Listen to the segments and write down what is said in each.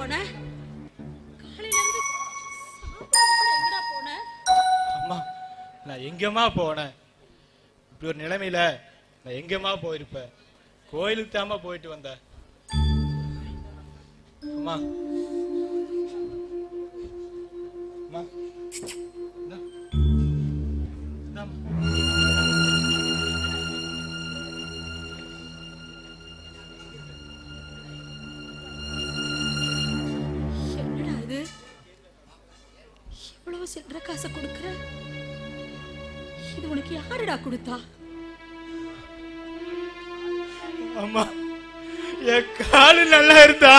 போன? காலையில இருந்து சாப்பிடாம எங்கடா போன அம்மா நான் எங்கேம்மா போனேன்? இப்படி ஒரு நிலைமையில நான் எங்கேம்மா போயிருப்பேன்? கோயிலுக்கு தாம்மா போயிட்டு வந்தேன். அம்மா. அம்மா. சில்லற காசை கொடுக்குற? இது உனக்கு யாருடா கொடுத்தா? அம்மா என் காலு நல்லா இருந்தா.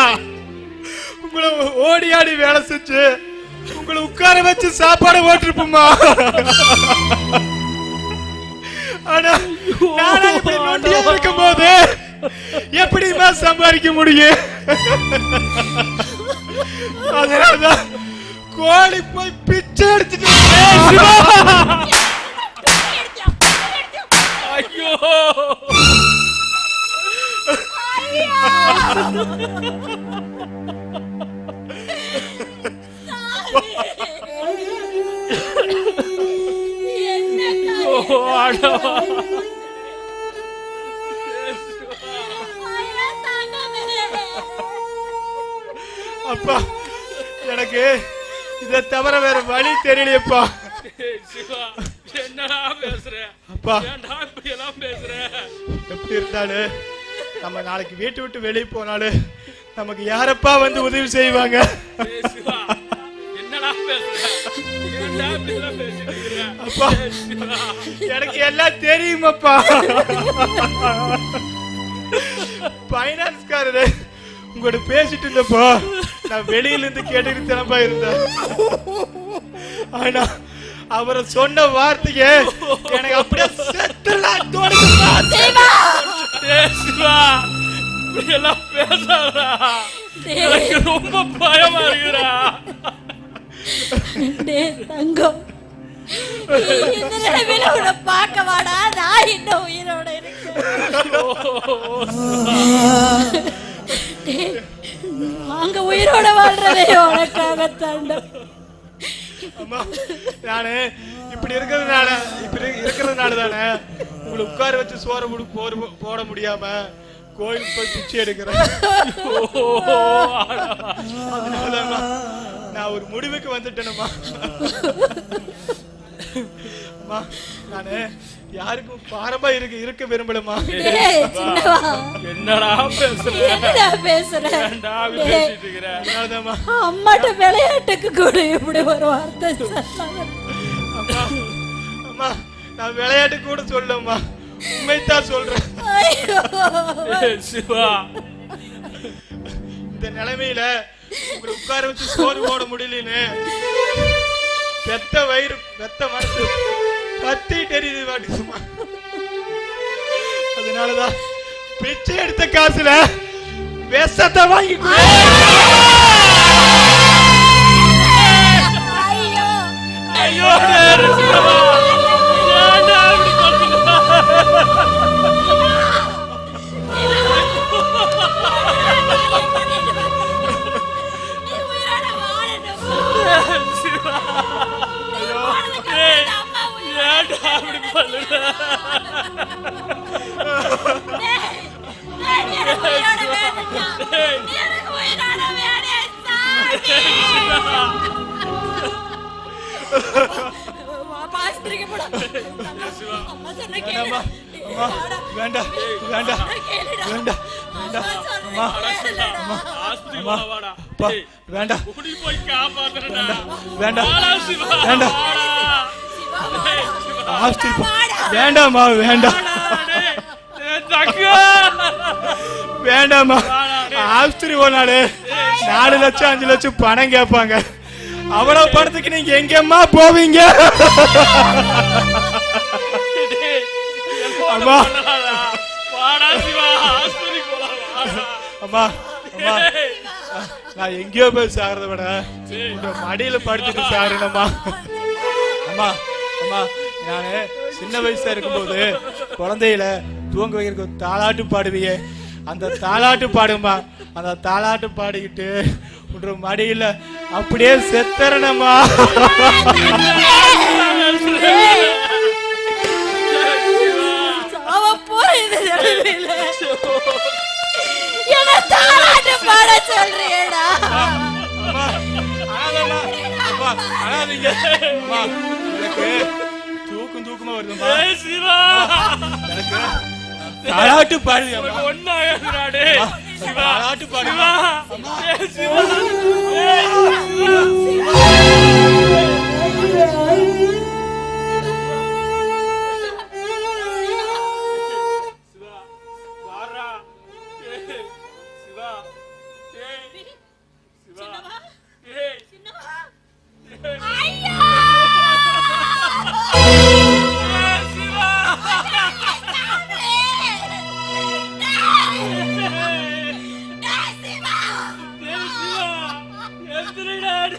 உங்களை ஓடி ஆடி வேலை செஞ்சு உங்களை உட்கார வச்சு சாப்பாடு போட்டிருப்போம்மா. ஆனா நானா இப்படி நொண்டியா இருக்கும்போது எப்படிமா சம்பாதிக்க முடியும்? அதனாலதான் கோழி போய் பிச்சை எடுத்துட்டு ஐயோ. அப்பா எனக்கு இதை தவிர வேற வழி தெரியலையப்பா. சிவா என்னடா பேசுற? அப்பா. இப்படி எல்லாம் பேசுற? எப்படி இருந்தாலும் நம்ம நாளைக்கு வீட்டை விட்டு வெளியே போனாலும் நமக்கு யாரப்பா வந்து உதவி செய்வாங்க? அப்பா எனக்கு எல்லாம் தெரியுமாப்பா? பைனான்ஸ்காரரு உங்களோட பேசிட்டு இருந்தப்போ நான் வெளியில இருந்து கேட்டுக்கிட்டு தினப்பா இருந்தேன். ஆனா அவரை சொன்ன வார்த்தைக்கு எனக்கு அப்படியே செத்துலாம் எல்லாம் பேசாதடா. எனக்கு ரொம்ப பயமா இருக்குடா. தங்கம். இந்த உன்னை பார்க்க வாடா. நான் இன்னும் உயிரோட இருக்கேன்? உயிரோட வாழ்றதே உனக்காகத்தாண்டா. அம்மா நானு இப்படி இருக்கிறதுனால இப்படி இருக்கிறதுனால தானே உங்களை உட்கார வச்சு சோற முடி போற போட முடியாம கோயிலுக்கு போய் பிச்சை எடுக்கிறேன். நான் ஒரு முடிவுக்கு வந்துட்டேனம்மா. அம்மா நானு யாருக்கும் பாரமா இருக்க இருக்க சின்னவா. என்னடா பேசுற? அம்மாட்ட விளையாட்டுக்கு கூட இப்படி ஒரு வார்த்தை அம்மா அம்மா நான் விளையாட்டு கூட சொல்லம்மா உண்மைத்தான் சொல்றேன். சிவா. இந்த நிலைமையில உங்களை உட்கார வச்சு சோறு போட முடியலன்னு பெத்த வயிறு பெத்த மனசு. பத்தி தெரியுது மாட்டேங்குதுமா அதனாலதான் பிச்சை எடுத்த காசுல விஷத்தை வாங்கி. ஐயோ. வேண்டாம் வேண்டாம். வேண்டாம் வேண்டாம் வேண்டாம். வேண்டாம் சிவா, வேண்டாம். ஆஸ்திரி போனாலே நாலு லட்சம் அஞ்சு லட்சம் பணம் கேட்பாங்க அவ்வளவு படத்துக்கு நீங்க எங்கம்மா போவீங்க? அம்மா. அம்மா அம்மா. நான் எங்கேயோ போய் சாகிறத விட இந்த மடியில படுத்துட்டு சாகணும்மா அம்மா அம்மா நான் சின்ன வயசா இருக்கும்போது குழந்தையில தூங்க வைக்கிறதுக்கு தாளாட்டு பாடுவியே அந்த தாளாட்டு பாடுமா அந்த தாளாட்டு பாடிக்கிட்டு மற்றும் மடியில அப்படியே செத்தரணமா? தூக்கம் தூக்கமா வருதுமா சிவா. எனக்கு தாராட்டு பாடுது சிவா. சிவா. சிவா.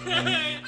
Mm-hmm.